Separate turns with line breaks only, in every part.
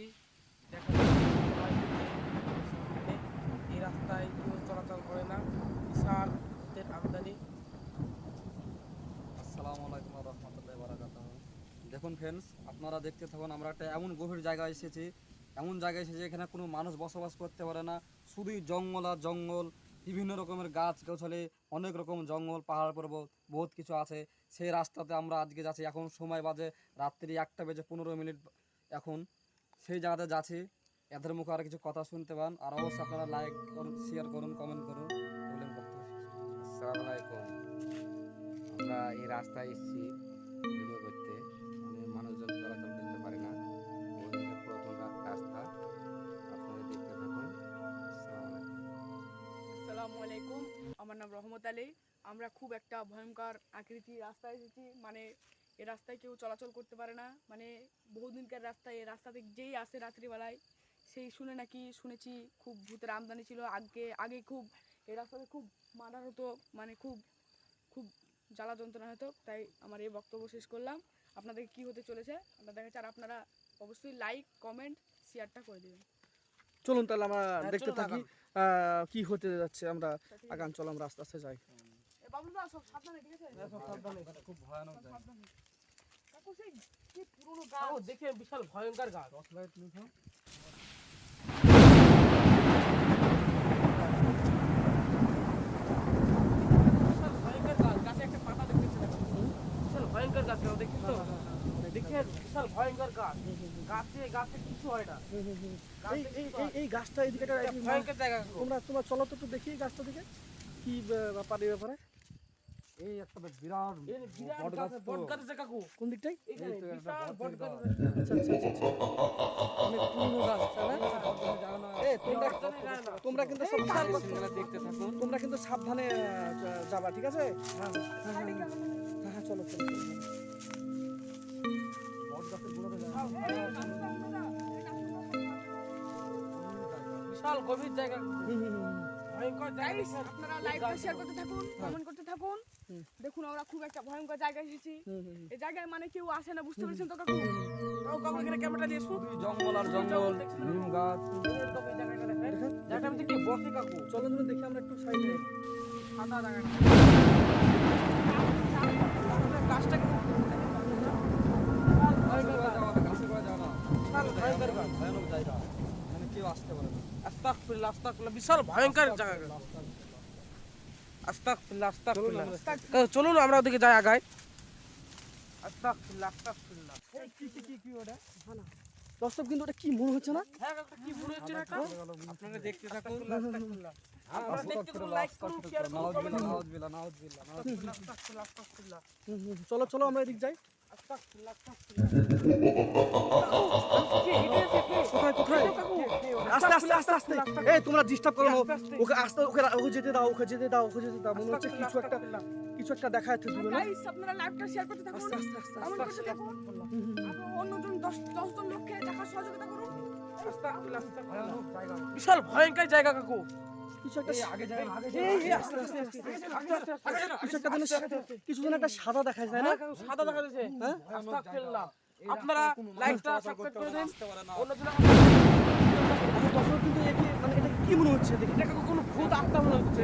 এসেছি দেখা এই রাস্তায় কেউ চলাচল করে না। ভূতের আমদানি।
আসসালামু আলাইকুম রহমতুল্লাহ বারাকাত দেখুন ফ্রেন্ডস আপনারা দেখতে থাকুন, আমরা একটা এমন গভীর জায়গায় এসেছি। এমন জায়গায় এসেছি এখানে কোনো মানুষ বসবাস করতে পারে না। শুধুই জঙ্গল আর জঙ্গল, বিভিন্ন রকমের গাছ গাছালি, অনেক রকম জঙ্গল, পাহাড় পর্বত, বহুত কিছু আছে। সেই রাস্তাতে আমরা আজকে যাচ্ছি। এখন সময় বাজে রাত্রি একটা বেজে পনেরো মিনিট। এখন সেই জায়গাতে যাচ্ছি। এদের মুখে আর কিছু কথা শুনতে পান। আর অবশ্যই আপনারা লাইক করুন শেয়ার করুন কমেন্ট করুন। বলেন বক্তব্য
আসসালামু আলাইকুম। আমরা এই রাস্তায় এসেছি ভিডিও করতে। মানে মানুষজন চলাচল করতে পারে না। ওইদিকে পুরাতন রাস্তা। আপনারা দেখতে থাকুন। আসসালামু
আসসালামু আলাইকুম। আমার নাম রহমত আলী। আমরা খুব একটা ভয়ঙ্কর আকৃতি রাস্তায় এসেছি। মানে এই রাস্তায় কেউ চলাচল করতে পারে না। মানে বহুদিনকার রাস্তায় এই রাস্তাতে যেই আসে রাত্রিবেলায় সেই শুনে নাকি শুনেছি খুব ভূতের আমদানি ছিল। আগে আগে খুব এই রাস্তাতে খুব মার্ডার হতো মানে খুব খুব জ্বালা যন্ত্রণা হতো। তাই আমার এই বক্তব্য শেষ করলাম। আপনাদের কি হতে চলেছে? আপনার দেখা আর আপনারা অবশ্যই লাইক কমেন্ট শেয়ারটা করে দেবেন।
চলুন তাহলে আমরা
হ্যাঁ,
দেখতে থাকি কি হতে যাচ্ছে আমরা। আগান চলাম রাস্তা আস্তে যাই।
এ সব সাবধানে ঠিক আছে?
খুব ভয়ানক
কাকু সেই কি পুরনো গাছ?
দেখে বিশাল ভয়ঙ্কর গাছ। পাতা দেখতেছি বিশাল ভয়ঙ্কর গাছ দেখছিস তো? দেখে বিশাল ভয়ঙ্কর গাছ। গাছে গাছে কিছু হয় না।
এই গাছটা এদিকে
ভয়ঙ্কর জায়গা।
তোমরা তোমরা চলো তো একটু দেখি গাছটা দিকে কি ব্যাপার ব্যাপারে?
এই একটা বিরাট বট
গাছ বট গাছ আছে কাকু
কোন দিকটাই
বট গাছ।
আচ্ছা আচ্ছা আচ্ছা। অনেক পুরনো গাছ এ, তোমরা কিন্তু সব
দেখতে
তোমরা কিন্তু সাবধানে যাবা ঠিক আছে? হ্যাঁ হ্যাঁ। হ্যাঁ, হ্যাঁ চলো চলো।
বিশাল গভীর জায়গা।
হুম।
আপনারা লাইভটা শেয়ার করতে থাকুন কমেন্ট করতে থাকুন দেখুন আমরা খুব একটা ভয়ঙ্কর জায়গায় এসেছি। এই জায়গায় মানে কেউ আসে না বুঝতে পেরেছেন তো কাকু
কাকু, কাকু, এখানে ক্যামেরাটা দিয়ে
জঙ্গল আর জঙ্গল নিম গাছ
এরকম এই জায়গাটা দেখেন।
দেখেন?
জায়গাটার মধ্যে কি বসে কাকু?
চলো দেখি আমরা একটু সাইডে
সাদা জায়গাটা। গাছটা কিন্তু
গাছে করে যাওয়া না, গাছে করে যাওয়া না।
বিশাল ভয়ঙ্কর গাছ।
ভয়ানক জায়গা এখানে কেউ আসতে পারে না
বিশাল ভয়ঙ্কর জায়গা আস্তাগফিরুল্লাহ, আস্তাকফিল্লাহ চলুন আমরা ওদিকে যাই আগাই। আস্তাগফিরুল্লাহ, আস্তাগফিরুল্লাহ।
দর্শক কিন্তু ওটা কি মনে হচ্ছে না?
হ্যাঁ কি মনে হচ্ছে না?
আপনারা দেখতে থাকুন।
চলো চলো আমরা এদিক যাই। আস্তে আস্তে আস্তে আস্তে এই তোমরা ডিস্টার্ব করো না
আস্তে, আস্তে।
ওকে আস্তে ওকে ওকে যেতে দাও ওকে যেতে দাও ওকে যেতে দাও মনে হচ্ছে কিছু একটা কিছু একটা দেখা যাচ্ছে দূরে
গাইস আপনারা লাইভটা শেয়ার করতে থাকুন
আস্তে আস্তে আস্তে
কমেন্ট করতে
আস্তাগফিরুল্লাহ,
থাকুন
আস্তাগফিরুল্লাহ।
হুম, হুম, হুম।
আরও অন্যজন দশ দশজন লোককে দেখার সহযোগিতা করুন
আস্তাগফিরুল্লাহ, আস্তাগফিরুল্লাহ। বিশাল ভয়ঙ্কর জায়গা কাকু
কিছু কিছু একটা সাদা দেখা যায় না?
হ্যাঁ, সাদা দেখা যাচ্ছে।
হ্যাঁ?
আপনারা লাইকটা সাবস্ক্রাইব করে দিন।
কিন্তু মানে এটা কি মনে হচ্ছে? দেখি।
এটা কোনো ভূত আত্মা মনে হচ্ছে?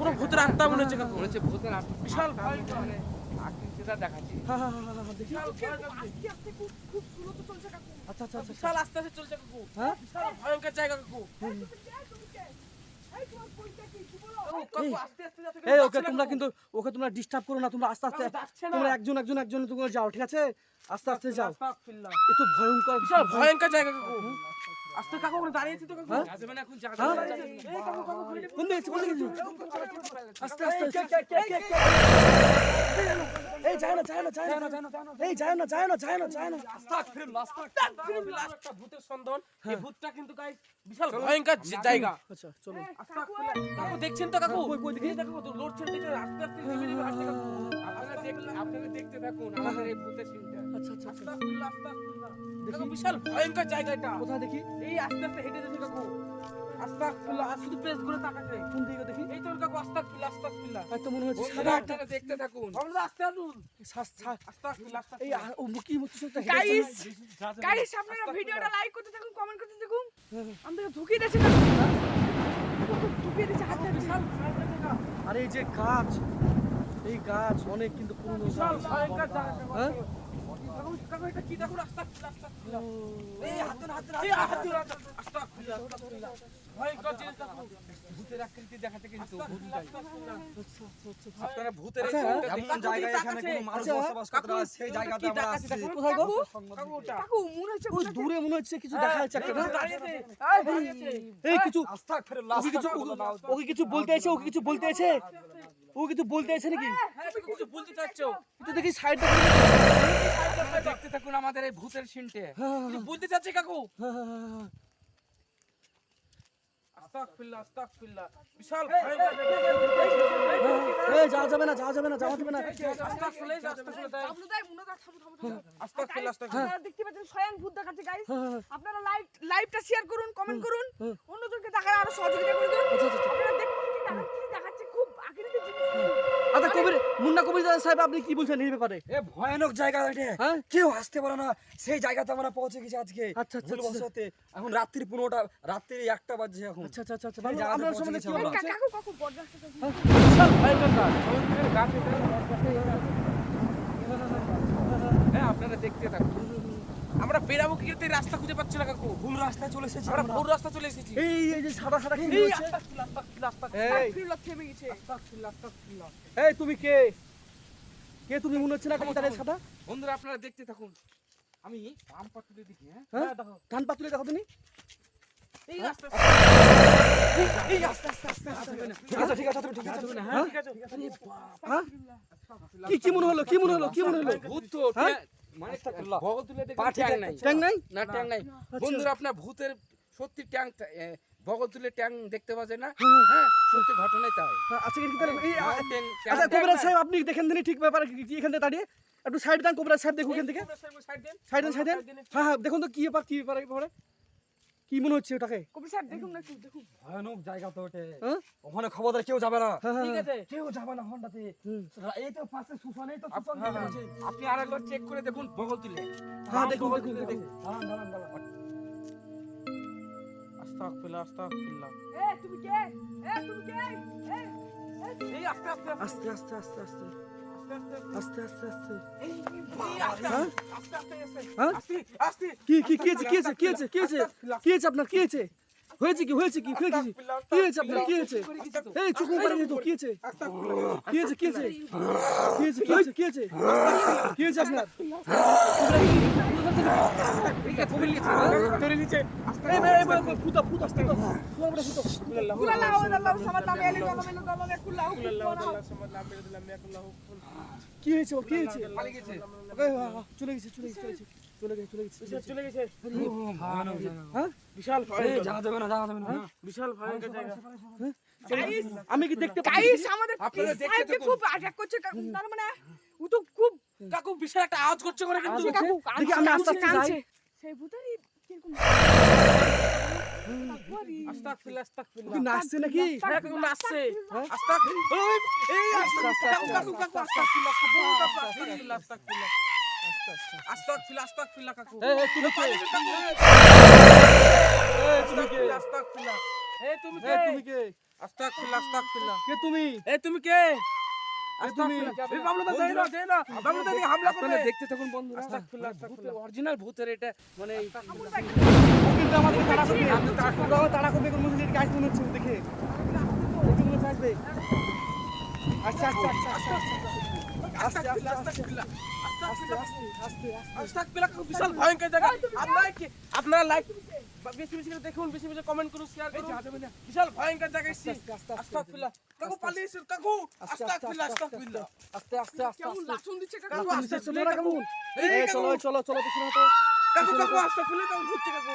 কোনো ভূতের আত্মা মনে হচ্ছে কাকু?
বলেছে ভূতের আত্মা।
বিশাল
মানে আকৃতিটা দেখাচ্ছি।
হ্যাঁ হ্যাঁ হ্যাঁ হ্যাঁ, হ্যাঁ দেখি।
আস্তে আস্তে খুব খুব চলছে কাকু
আচ্ছা আচ্ছা আচ্ছা।
বিশাল আস্তে আস্তে চলছে কাকু।
হ্যাঁ?
বিশাল ভয়ঙ্কর জায়গা কাকু।
এই
ওকে তোমরা কিন্তু ওকে তোমরা ডিস্টার্ব করো না তোমরা আস্তে আস্তে। তোমরা একজন একজন একজন তোমরা যাও ঠিক আছে? আস্তে আস্তে যাও। একটু ভয়ঙ্কর
বিশাল ভয়ঙ্কর জায়গা কাকু। আস্তে কাকু দাঁড়িয়েছি তো কাকু।
হ্যাঁ?
যাবে না এখন
হ্যাঁ? কোন দিকে কোন দিকে আস্তে আস্তে এই যায় না যায় না যায় না এই যায় না যায় না যায় না যায় না
আস্তাগফিরুল্লাহ, আস্তাগফিরুল্লাহ। একটা ভূতের সন্ধান। এই ভূতটা কিন্তু গাইস বিশাল ভয়ঙ্কর জায়গা।
আচ্ছা চলো।
আস্তাগফিরুল্লাহ। কাকু দেখছেন তো কাকু?
কই, কই দেখি?
দেখো তো লড়ছেন দেখে আস্তে আস্তে নেমে নেমে আসছে কাকু।
আপনারা দেখলে আপনারা দেখতে থাকুন আমাদের এই ভূতের সিনটা
আচ্ছা আচ্ছা আচ্ছা।
আস্তাগফিরুল্লাহ, আস্তাগফিরুল্লাহ।
দেখি।
বিশাল ভয়ঙ্কর জায়গা এটা।
কোথায় দেখি?
এই আস্তে আস্তে হেঁটে যাচ্ছে কাকু। আস্তাগফিরুল্লাহ আর পেজ করে তাকাচ্ছে
কোন দিকে দেখি?
এই তো কাকু আস্তাগফিরুল্লাহ আস্তাগফিরুল্লাহ।
তাই তো মনে হচ্ছে সাদা একটা
দেখতে থাকুন।
আমরা আস্তে আসুন
শ্বাস- শ্বাস-
আস্তাগফিরুল্লাহ
এই ও মুকি মুকি শুনতে
গাইস গাইস আপনারা ভিডিওটা লাইক করতে থাকুন কমেন্ট করতে থাকুন। আমাদের ঢুকিয়ে দিয়েছে না। ঢুকিয়ে দিয়েছে হাত
বিশাল
আরে এই যে গাছ এই গাছ অনেক কিন্তু পুরনো গাছ। হ্যাঁ? দূরে মনে হচ্ছে কিছু দেখা যাচ্ছে কিছু। ওকে কিছু বলতে আছে ওকে কিছু বলতে আছে ও কিছু বলতে আছে নাকি
হ্যাঁ কিছু বলতে চাচ্ছো
দেখি সাইড
দেখতে থাকুন আমাদের এই ভূতের সিনটে
বলতে চাচ্ছে কাকু
হ্যাঁ,
বিশাল
যাওয়া যাবে না যাওয়া যাবে না যাওয়া যাবে না
মনে দেখতে পাচ্ছেন স্বয়ং ভূত দেখাচ্ছে গাইস
হ্যাঁ, হ্যাঁ,
আপনারা লাইভ লাইভটা শেয়ার করুন কমেন্ট করুন
মুন্না সাহেব আপনি কি বলছেন এই ব্যাপারে
এ ভয়ানক জায়গা এটা
হ্যাঁ
কেউ আসতে পারে না সেই জায়গাতে আমরা পৌঁছে গেছি আজকে
আচ্ছা, আচ্ছা,
ভুল
আচ্ছা।
এখন রাত্রি পনেরোটা রাত্রি একটা বাজছে এখন
আচ্ছা আচ্ছা আচ্ছা আচ্ছা
এই
ভালো
জায়গাতে
আপনার
পৌঁছে
সম্বন্ধে কি
আমরা।
কাকু কাকু বরদাস্ত করুন
বিশাল ভয়ঙ্কর গাছ সমুদ্রের গাছ এটা
হ্যাঁ আপনারা দেখতে থাকুন
আমরা বেরাবো কি রাস্তা খুঁজে পাচ্ছি না কাকু
ভুল রাস্তায় চলে এসেছি
আমরা। ভুল রাস্তা চলে এসেছি
এই এই যে সাদা সাদা কি হচ্ছে এই তুমি কে কে তুমি মনে হচ্ছে না কবিতারে সাদা?
বন্ধুরা আপনারা দেখতে থাকুন। আমি আম পাতুলে দেখি হ্যাঁ?
হ্যাঁ?
হ্যাঁ, দেখো।
কান পাতুলে দেখো তুমি।
এই রাস্তা
এই আস্তে আস্তে আস্তে আস্তে ঠিক আছে ঠিক আছে তুমি ঠিক আছে হ্যাঁ?
ঠিক আছে।
হ্যাঁ কি কি মনে হলো কি মনে হলো কি মনে হলো?
ভূত তো
হ্যাঁ?
মানে বগল তুলে দেখুন ট্যাং নাই
ট্যাং নাই।
না ট্যাং নাই।
আচ্ছা।
বন্ধুরা আপনার ভূতের সত্যি ট্যাং এ, তুলে ট্যাং দেখতে পাচ্ছে না?
হ্যাঁ,
হ্যাঁ। সত্যি ঘটনাই তাই।
হ্যাঁ, আচ্ছা কি তাহলে আচ্ছা কবিরাজ
নাই।
সাহেব আপনি দেখেন দিনই ঠিক ব্যাপারে কি কি এখান থেকে দাঁড়িয়ে? একটু সাইড দেন কবিরাজ সাহেব দেখুন এখান থেকে।
সাইড দেন।
সাইড দেন সাইড দেন। হ্যাঁ হ্যাঁ দেখুন তো কি ব্যাপার কি ব্যাপার ব্যাপারে। কি মনে হচ্ছে ওটাকে?
কবির সাহেব দেখুন না একটু দেখুন।
ভয়ানক জায়গা তো
হ্যাঁ?
ওখানে খবরদার কেউ যাবে না।
হ্যাঁ হ্যাঁ
ঠিক আছে।
কেউ যাবে না হন্ডাতে। এই তো পাশে সুশান এই তো
হ্যাঁ, হ্যাঁ।
যাচ্ছে।
আপনি আরেকবার চেক করে দেখুন বগল তুলে
হ্যাঁ দেখুন দেখুন দেখুন।
দাঁড়ান, দাঁড়ান, দাঁড়ান।
আস্তাগফিরুল্লাহ আস্তাগফিরুল্লাহ।
এ তুমি কে? এ তুমি কে? এ এ তুমি
এই আস্তে আস্তে আস্তে।
আস্তে আস্তে আস্তে আস্তে।
আস্তে
আস্তে
আস্তে।
আস্তে আস্তে
এই আস্তে? আস্তে আস্তে আস্তে? আস্তে। আস্তে
কি কি কি হয়েছে কি হয়েছে কি হয়েছে কি হয়েছে আপনার? কি হয়েছে? হয়েছে কি হয়েছে কি হয়েছে কি? হয়েছে আপনার কি হয়েছে? এই চুপ করে নিতো কি হয়েছে? কি হয়েছে কি হয়েছে? কি হয়েছে কি হয়েছে কি হয়েছে? কি হয়েছে আপনার? কি হয়েছে চলে গেছে চলে গেছে। চলে গেছে চলে গেছে চলে গেছে।
জায়গা।
হ্যাঁ?
বিশাল
যাওয়া যাবে না যাওয়া যাবে না।
বিশাল ভয়ঙ্কর জায়গা।
গাইস
আমি কি দেখতে
গাইস আমাদের
আপনারা দেখতে।
খুব অ্যাটাক করছে তার মানে ও তো খুব
কাকু বিশাল একটা আওয়াজ করছে করে কিন্তু
কাকু
দেখি আমি আস্তে আস্তে যাই।
সেই ভূতেরই কীরকম
আস্তাগফিরুল্লাহ আস্তাগফিরুল্লাহ
নাচছে নাকি?
হ্যাঁ কাকু নাচছে।
হ্যাঁ?
ওই, এই
আস্তে, আস্তে,
কাকু কাকু কাকু আস্তাগফিরুল্লাহ আস্তাগফিরুল্লাহ আস্তাগফিরুল্লাহ আস্তাগফিরুল্লাহ আস্তাগফিরুল্লাহ কাকু
এই কে তুমি কে
আস্তাগফিরুল্লাহ এই তুমি কে
তুমি কে
আস্তাগফিরুল্লাহ আস্তাগফিরুল্লাহ
কে তুমি
এই তুমি কে
দেখতে থাকুন বন্ধুরা অরিজিনাল ভূতের এটা মানে
তাড়া করবে গাছ মনে হচ্ছে দেখে আচ্ছা আচ্ছা আচ্ছা আচ্ছা
বিশাল ভয়ঙ্কর জায়গা আপনারা আপনারা লাইক বেশি বেশি করে দেখুন বেশি বেশি কমেন্ট করুন শেয়ার করুন বিশাল ভয়ঙ্কর জায়গা এসেছি আস্তাগফিরুল্লাহ কাকু পালিয়েছে কাকু আস্তাগফিরুল্লাহ আস্তাগফিরুল্লাহ
আস্তে আস্তে আস্তে
কেমন লাচন দিচ্ছে কাকু
আস্তে
চলো না কেমন
এই।
চলো চলো চলো পিছনে হটো
কাকু কাকু আস্তাগফিরুল্লাহ কাকু ঘুরছে কাকু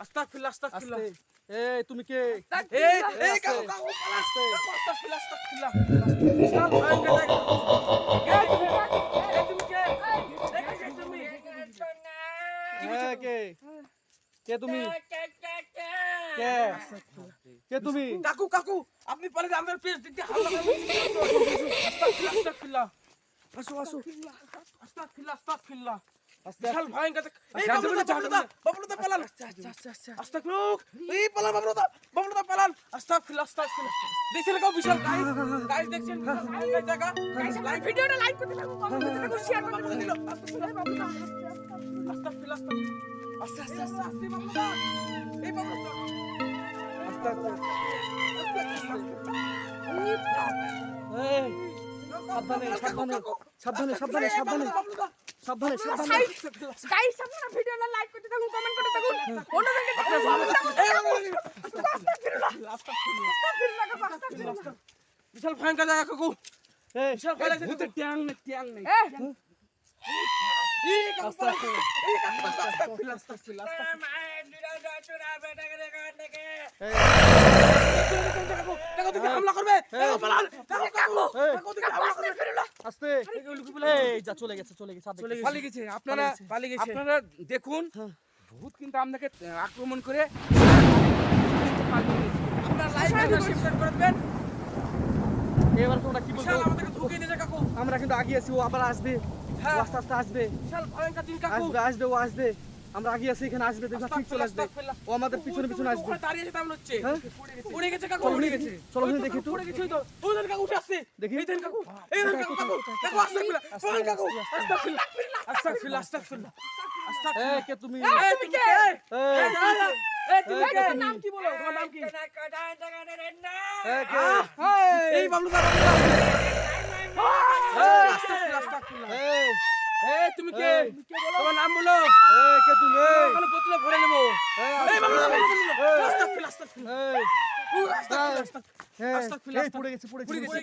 আস্তাগফিরুল্লাহ আস্তাগফিরুল্লাহ।
এই তুমি কে?
এই এই কাকু কাকু আস্তাগফিরুল্লাহ আস্তাগফিরুল্লাহ কে কে তুমি
কে? কে তুমি?
কাকু কাকু আপনি পারে আমার পেজ দিতে হাল্লা আস্তাগফিরুল্লাহ আস্তাগফিরুল্লাহ।
আসো আসো।
আস্তাগফিরুল্লাহ আস্তাগফিরুল্লাহ। বিশাল ভয়ঙ্কর দেখ- এই বাবলুদা বাবলুদা বাবলুদা পালান। আস্তাগফিরুল্লাহ এই পালান বাবলুদা বাবলুদা পালান। আস্তাগফিরুল্লাহ আস্তাগফিরুল্লাহ দেখছেন কাকু বিশাল গাইস গাইস দেখছেন ভয়ঙ্কর জায়গা? লাইভ
ভিডিওটা লাইক করতে থাকুন কমেন্ট করতে শেয়ার করতে
বাবলুদা দিল আস্তাগফিরুল্লাহ আস্তাগফিরুল্লাহ আস্তে আস্তে। আস্তে আস্তে বাবলুদা। এই বাবলুদা।
আস্তে আস্তে সাবধানে সাবধানে সাবধানে সাবধানে সাবধানে।
বাবলুদা।
সাবধানে সাবধানে
গাইস আপনারা ভিডিওটা লাইক করতে থাকুন কমেন্ট করতে থাকুন অন্যদেরকে
বিশাল ভয়ঙ্কর জায়গা কাকু
এই
বিশাল ভয় লাগছে
ভূতের ট্যাং নেই ট্যাং নেই
হামলা করবে হামলা করবে
আস্তে। এই যা চলে গেছে চলে গেছে
চলে
গেছে।
পালিয়ে গেছে। আপনারা পালিয়ে গেছে।
আপনারা দেখুন
হ্যাঁ।
ভূত কিন্তু আপনাকে আক্রমণ করে
আপনারা লাইক আর শেয়ার করবেন।
এবার তোমরা কি বলছো আমরা কিন্তু আগে আছি ও আবার আসবে।
হ্যাঁ।
আস্তে আস্তে আসবে।
বিশাল ভয়ঙ্কর দিন কাকু।
আসবে আসবে ও আসবে। আমরা আগিয়ে আছি এখানে আসবে দেখবা ঠিক চলে আসবে ও আমাদের পিছনে পিছনে আসবে
ওখানে দাঁড়িয়ে আছে তেমন হচ্ছে
হ্যাঁ?
পড়ে গেছে কাকু পড়ে গেছে
চলো
ওই
দেখি তো।
পড়ে গেছে তো দেন কাকু উঠে আসছে
দেখি।
এই কাকু এই কাকু কাকু কাকু আস্তাগফিরুল্লাহ পালান কাকু আস্তাগফিরুল্লাহ আস্তাগফিরুল্লাহ আস্তাগফিরুল্লাহ আস্তাগফিরুল্লাহ
এই কে তুমি
কে দাঁড়া এই তুমি কে নাম কি বলো তোমার নাম কি
এই
বাবলু দা বাবলু দা এই আস্তাগফিরুল্লাহ আস্তাগফিরুল্লাহ
এই
এই তুমি কে তোমার নাম বলো
এই কে তুমি এই
ওখানে বোতলে ভরে নেব
এই
এই বাবলু দা বাবলু দা
এই।
আস্তাগফিরুল্লাহ আস্তাগফিরুল্লাহ
এই
আস্তাগফিরুল্লাহ আস্তাগফিরুল্লাহ
এই,
আস্তাগফিরুল্লাহ,
এই, পড়ে গেছে পড়ে
পড়ে
গেছে।